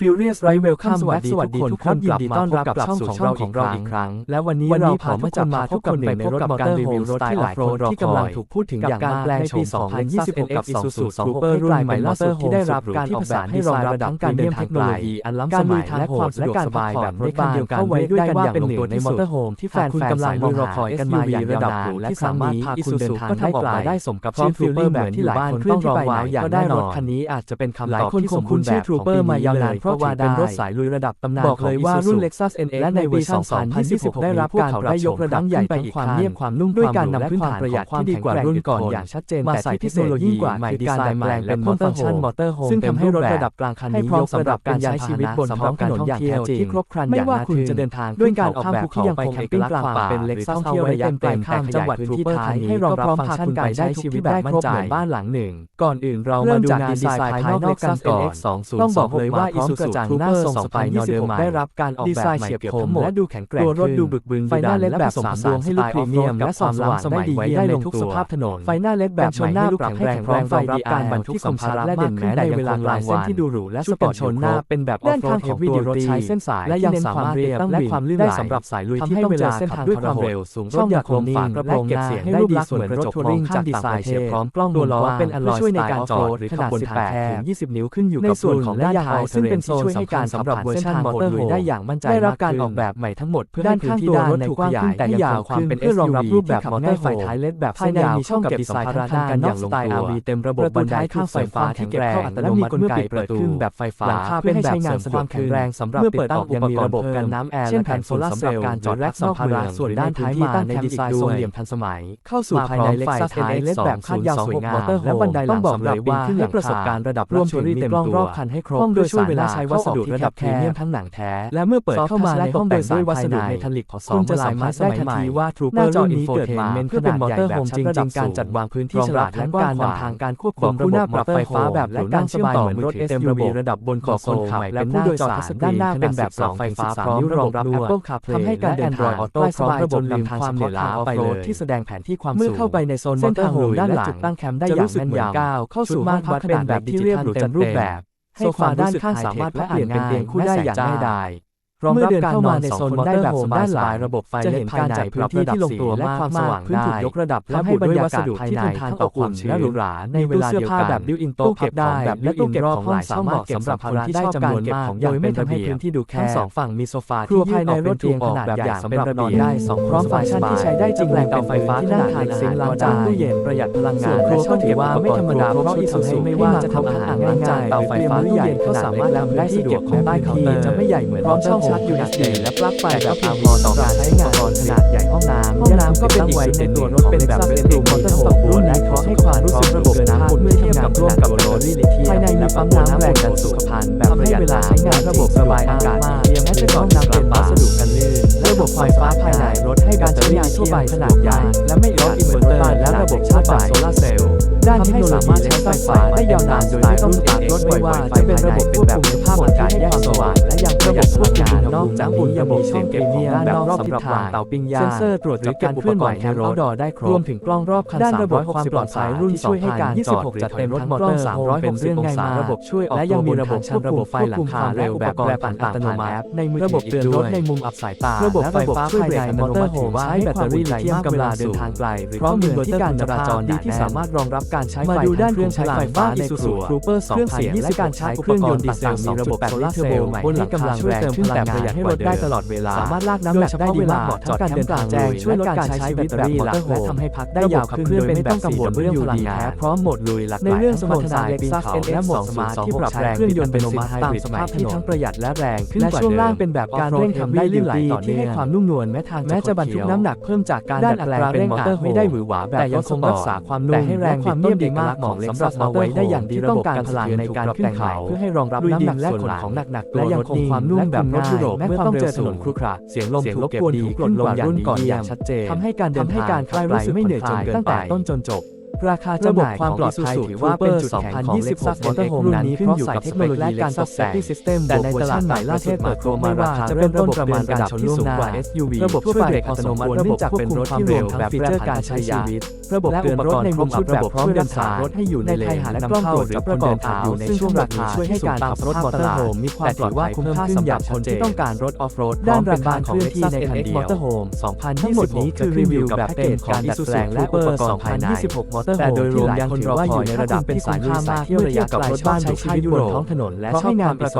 Furious Right Welcome สวัสดีสวัสดีทุทุกกคคนนยิยินนดีดีต้ต้ออนนรัรับบกกลัลับบสู่สู่ช่ช่อองงขขอองงเราเราอีอีกกคครั้รั้งงและวันนี้วันเรานี้พาพามามาจัจัดดมามาพพบบกักันนในในรรถถมมออเตเตออร์ร์โฮโฮมมสสไตไตล์ล์ออออฟฟโรโรดดที่ที่กำกำลัลังงถูถูกกพูพูดดถึถึงงออย่างมามากกในในปีปี 2022 2022 Super รุ่นใหม่ Master Super รุ่นใหม่ Master ที่ที่ได้ได้รัรับบกาการรออออกกแบแบบบให้ให้รรอองงรัรับบทั้ทั้งงกาการรเดิเดินนทาทางงการการมีมีทั้ทั้งงคควาวามมสะสะดดววกกสสบาบายยแบแบบบรรววดดเร็เร็ววที่ที่แฟแฟนนๆๆกำกำลัลังงมมอองงหาหา SUV SUV ระระดัดับบหหรูรูและและสาามสามารรถถพาพาคุคุณณเดิเดินนทาทางงได้ได้ไกไกลลได้ได้สสมมกักับบชื่ชื่ออ Trooper Trooper แบแบบบที่ที่หหลาลายยคคนนต้ต้อองงรรออว้าว้าววอยากก็ได้ได้รรถถคัคันนนี้นี้อาอาจจจะจะเป็เป็นนคำคำตตออบบที่ที่สสมมบูบูรรณ์ณ์แบแบบบของ Trooper ปีมานี้ยาเลวนานยเพราะว่าเพราะว่าเป็นได้รถสายลุยระดับตำนานบอกเลยว่ารุ่น Lexus NX และในปี2022ได้รับการพัฒนาความเงียบความนุ่มความนุ่มด้วยการนำพื้นฐานประหยัดที่ดีกว่ารุ่นก่อนอย่างชัดเจนมาใส่เทคโนโลยีใหม่ดีไซน์ใหม่และเพิ่มฟังก์ชันมอเตอร์โฮมซึ่งทำให้รถระดับกลางคันนี้พร้อมสำหรับการใช้ชีวิตบนท้องถนนอย่างแท้จริงที่ครบครันไม่ว่าคุณจะเดินทางด้วยการออกแบบที่ยังคงเอกลักษณ์ความเป็น Lexus ท่องเที่ยวระยะไกลข้ามจังหวัดพื้นที่ท้ายให้รองรับฟังก์ชันการใช้ชีวิตแบบมั่นใจบ้านหลังหนึ่ง ก่อนอื่นเรามาดูงานดีไซน์ภายนอกกันก่อนต้องบอกเลยว่า Isuzu Trooper 2026ได้รับการออกแบบใหม่เกือบทั้งหมดและดูแข็งแกร่งตัวรถดูบึกบึนไฟหน้าเลดแบบสามดวงให้ลุคพรีเมียมและความสว่างได้ดีเยี่ยมในทุกสภาพถนนไฟหน้าเลดแบบชนหน้าปรับให้แข็งแรงรองรับการบรรทุกสัมภาระและเด่นแม้ในเวลากลางวันที่ดูหรูและสปอร์ตชนหน้าเป็นแบบด้านข้างของตัวรถใช้เส้นสายและยังสามารถเรียบและความลื่นไหลสำหรับสายลุยที่ต้องเจอเส้นทางด้วยความเร็วสูงช่องอยากลมฝากระโปรงหน้าให้รูปลักษณ์เหมือนรถทัวริงจากดีไซน์เชฟพร้อมกล้องตัวล้อเป็นอลลอยช่วยในการจอดหรือขนาด18ถึง20 นิ้วขึ้นอยู่กับส่วนของด้านท้ายซึ่งเป็นโซนสำคัญสำหรับเวอร์ชันมอเตอร์โฮมได้อย่างมั่นใจได้รับการออกแบบใหม่ทั้งหมดเพื่อด้านข้างตัวรถถูกขยายแต่ยาวความเป็น SUV รองรับรูปแบบมอเตอร์ไฟท้ายเล็ดแบบภายในมีช่องเก็บสัมภาระด้านอย่างลงตัว RV เต็มระบบบันไดข้างไฟฟ้าที่เก็บเข้าอัตโนมัติเมื่อปิดเปิดขึ้นแบบไฟฟ้าหลังคาเป็นแบบใช้งานสะดวกแข็งแรงสำหรับเปิดออกยังมีระบบกันน้ำแอร์และแผ่นโซลาร์เซลล์การจอดและสัมภาระส่วนด้านท้ายมาในดีไซน์ทรงเหลี่ยมทันสมัย เข้าสู่ภายใน Lexus NX แบบคาดยาวสวยงามและบันไดหลังสำหรับปีนขึ้นให้ประสบการณ์ระดับรวมถึงมีกล้องรอบคันให้ครบด้วยช่วยเวลาใช้วัสดุระดับพรีเมียมทั้งหนังแท้ และเมื่อเปิดเข้ามาในห้องโดยสารด้วยวัสดุเมทัลลิกผสมคุณจะสัมผัสได้ทันทีว่า Trooper รุ่นนี้เกิดมาเพื่อเป็นมอเตอร์โฮมจริงๆการจัดวางพื้นที่ฉลาดทั้งการนำทางการควบคุมระบบปรับไฟฟ้าแบบและการเชื่อมต่อเหมือนรถ SUV ระดับบนของคนขับและผู้โดยสารด้านหน้าเป็นแบบสองไฟฟ้าพร้อมรองรับ Apple CarPlay ทำให้การเดินทางออโต้พร้อมระบบนำทางความเหนื่อยล้าไปเลยที่แสดงแผนที่ความสูงเมื่อเข้าไปในโซนมอเตอร์โฮมด้านหลังจุดตั้งแคมป์ได้อย่างแม่นยำก้าวเข้าสู่ม่านพักเป็นแบบที่เรียบหรูจัดรูปแบบ โซฟาด้านข้างสามารถพับเปลี่ยนเป็นเตียงคู่ได้อย่างง่ายดาย เมื่อเดินเข้ามาในโซนมอเตอร์โฮมด้านหลังระบบไฟจะเห็นการจัดพื้นที่ที่ลงตัวและความสว่างพื้นถูกยกระดับและให้บรรยากาศภายในทั้งอบอุ่นและหรูหราในเวลาเดียวกันแบบบิวอินโต๊ะเก็บได้แบบและตู้เก็บของหลายช่องเหมาะสำหรับคนที่ได้จำนวนมากโดยไม่ทำให้พื้นที่ดูแคบทั้งสองฝั่งมีโซฟาที่ยืดออกเป็นเตียงขนาดใหญ่สำหรับนอนได้สองพร้อมฟังก์ชันที่ใช้ได้จริงแรงเตาไฟฟ้าที่นั่งทานซิงล้างจานตู้เย็นประหยัดพลังงานและช่องถือว่าไม่ธรรมดาเพราะอีซูซูไม่ว่าจะทำอาหารง่ายๆเตาไฟฟ้าที่ใหญ่ก็สามารถทำได้สะดวกของใต้เคาน์เตอร์จะไม่ใหญ่เหมือนพร้อมช่องชาร์จ USB และปลั๊กไฟแบบเพียงพอต่อการใช้งานอุปกรณ์ขนาดใหญ่ห้องน้ำห้องน้ำก็เป็นอีกจุดเด่นในตัวรถเป็นแบบเป็นรูมมอเตอร์โฮมรุ่นนี้เพราะให้ความรู้สึกระบบน้ำเมื่อเทียบกับร่วมกับรถภายในมีปั๊มน้ำแรงดันสูงพันแบบประหยัดเวลาใช้งานระบบระบายอากาศเทียมและจะกรองน้ ไฟฟ้าภายในรถให้การใช้งานทั่วไปขนาดใหญ่ และไม่ร้อนอินเวอร์เตอร์และระบบชาร์จแบตโซลาร์เซลล์ด้านเทคโนโลยีใช้ไฟฟ้าได้ยาวนานโดยไม่ต้องสตาร์ทรถไม่ว่าจะเป็นระบบควบคุมสภาพอากาศแยกสว่างและยังประหยัดพลังงานนอกจากนี้ยังมีช่องเก็บของด้านนอกสำหรับวางเตาปิ้งย่างเซ็นเซอร์ตรวจจับการเคลื่อนไหวในรถดอได้ครบรวมถึงกล้องรอบคันด้านระบบความปลอดภัยรุ่นช่วยให้การจอดจัดเต็มรถมอเตอร์360เป็นเรื่องง่ายมากระบบช่วยและยังมีระบบชันระบบไฟหลังคาและอุปกรณ์ปั่นอัตโนมัติในมือระบบเตือนรถในมุมอับสายตาระบบไฟฟ้าภายในมอเตอร์โฮมใช้แบตเตอรี่ลิเธียมกำลังเดินทางไกลหรือพร้อมมือที่การจราจรดีที่สามารถรองรับการใช้ไฟมาดูด้านเครื่องใช้ไฟฟ้าในครัว Trooper 2020และการใช้เครื่องยนต์ดีเซลมีระบบโซลาร์เซลล์บนหลังคาช่วยเติมพลังงานให้รถได้ตลอดเวลาสามารถลากน้ำหนักได้ดีมากเหมาะทั้งการเดินทางแจ้งช่วยลดการใช้ชีวิตแบบมอเตอร์โฮมและทำให้พักได้ยาวขึ้นโดยไม่ต้องกังวลเรื่องพลังงานพร้อมโหมดลุยหลากหลายในเรื่องสมรรถนะ Lexus NX และโหมดสมาร์ทที่ปรับแรงเครื่องยนต์เป็นสมาร์ทตามสภาพที่ทั้งประหยัดและแรงขึ้นและช่วงล่างเป็นแบบการเร่งทำได้ลื่นไหลต่อเนื่องที่ให้ความนุ่มนวลแม้ทางแม้จะบรรทุกน้ำหนักเพิ่มจากการดัดแปลงเป็นมอเตอร์ไม่ได้หวือหวาแบบแต่ยังคงรักษาความนุ่มแต่ให้แรงความเนียบดีมากเหมาะสำหรับมอเตอร์ได้อย่างดีระบบการพลังในการขึ้นเขาเพื่อให้รองรับน้ำหนักและขนของหนักๆและยังคงความนุ่มแบบรถยุโรปแม้ต้องเจอถนนครุขระเสียงลมถูกเก็บดีขึ้นกว่ารุ่นก่อนอย่างชัดเจนทำให้การเดินทางคลายรู้สึกไม่เหนื่อยจนเกินไปตั้งแต่ต้นจนจบ ราคาจำหน่ายความปลอดภัยถือว่าเป็นจุดแข็งของ Lexus Motorhome นั้นขึ้นอยู่กับเทคโนโลยีและการตกแต่งแต่ในตลาดใหม่ล่าสุดเปิดตัวมาราคาเริ่มต้นประมาณระดับที่สูงกว่า SUV ระบบช่วยเบรกอัตโนมัติระบบควบคุมความเร็วแบบฟีเจอร์การใช้ชีวิตระบบเตือนรถในมุมชุดแบบพร้อมเดินทางรถให้อยู่ในเลนและกล้องตรวจจับประกอบข่าวในช่วงราคาช่วยให้การขับรถมอเตอร์โฮมมีความปลอดภัยเพิ่มขึ้นอย่างชัดเจนต้องการรถออฟโรดด้านราคาของ Lexus NX Motorhome 2026คือรีวิวแบบเต็มการดัดแปลงและอุปกรณ์ภายในแต่โดยรวมยังถือว่าอยู่ในระดับเป็นสายลุยสายเที่ยวระยะไกลชอบใช้ชีวิตบนท้องถนนและชอบความประกอบ